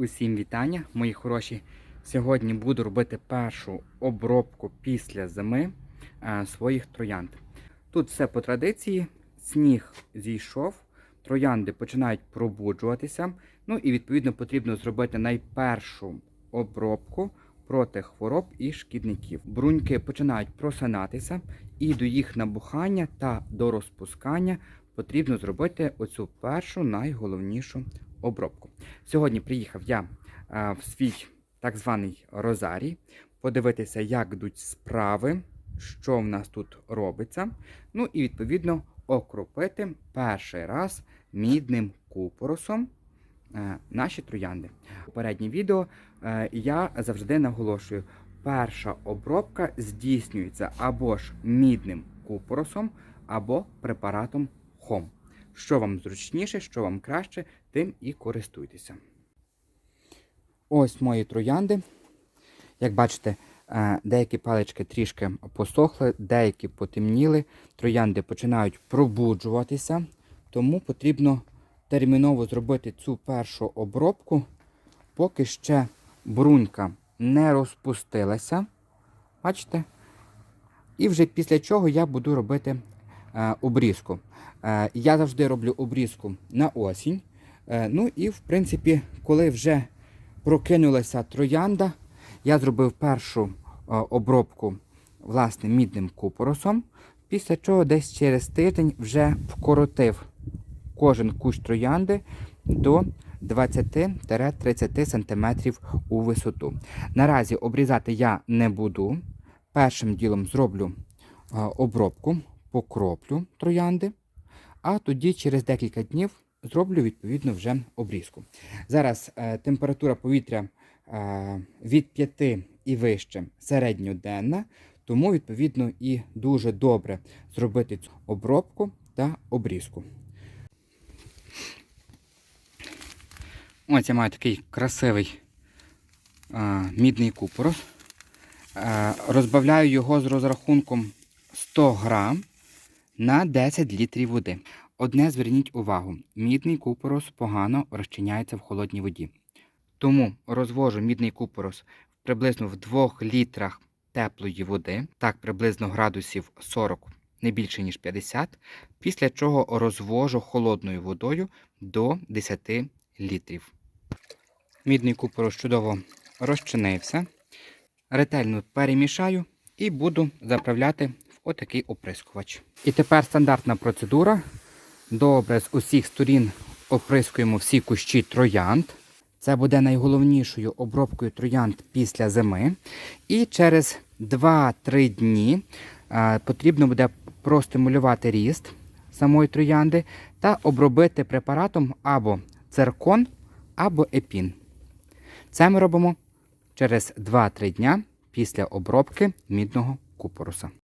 Усім вітання, мої хороші. Сьогодні буду робити першу обробку після зими е, своїх троянд. Тут все по традиції, сніг зійшов, троянди починають пробуджуватися. Ну і відповідно потрібно зробити найпершу обробку проти хвороб і шкідників. Бруньки починають просинатися, і до їх набухання та до розпускання потрібно зробити оцю першу найголовнішу обробку. Сьогодні приїхав я е, в свій так званий Розарій, подивитися, як йдуть справи, що в нас тут робиться. Ну і відповідно окропити перший раз мідним купоросом е, наші троянди. Попереднє відео е, я завжди наголошую: перша обробка здійснюється або ж мідним купоросом, або препаратом хом. Що вам зручніше, що вам краще, тим і користуйтеся. Ось мої троянди. Як бачите, е, деякі палички трішки посохли, деякі потемніли. Троянди починають пробуджуватися, тому потрібно терміново зробити цю першу обробку, поки ще брунька не розпустилася. Бачите? І вже після чого я буду робити обрізку. Е, я завжди роблю обрізку на осінь. Е, ну і, в принципі, коли вже прокинулася троянда, я зробив першу е, обробку власне мідним купоросом, після чого десь через тиждень вже вкоротив кожен кущ троянди до 20-30 см у висоту. Наразі обрізати я не буду. Першим ділом зроблю е, обробку, покроплю троянди, а тоді через декілька днів зроблю відповідно вже обрізку. Зараз е, температура повітря е, від 5 і вище середньоденна, тому відповідно і дуже добре зробити цю обробку та обрізку. Ось я маю такий красивий е, мідний купорос. Е, розбавляю його з розрахунком 100 грам на 10 літрів води. Одне зверніть увагу: мідний купорос погано розчиняється в холодній воді. Тому розвожу мідний купорос приблизно в 2 літрах теплої води, так приблизно градусів 40, не більше ніж 50, після чого розвожу холодною водою до 10 літрів. Мідний купорос чудово розчинився. Ретельно перемішаю і буду заправляти отакий оприскувач. І тепер стандартна процедура. Добре, з усіх сторін оприскуємо всі кущі троянд. Це буде найголовнішою обробкою троянд після зими. І через 2-3 дні е, потрібно буде простимулювати ріст самої троянди та обробити препаратом або циркон, або епін. Це ми робимо через 2-3 дня після обробки мідного купоруса.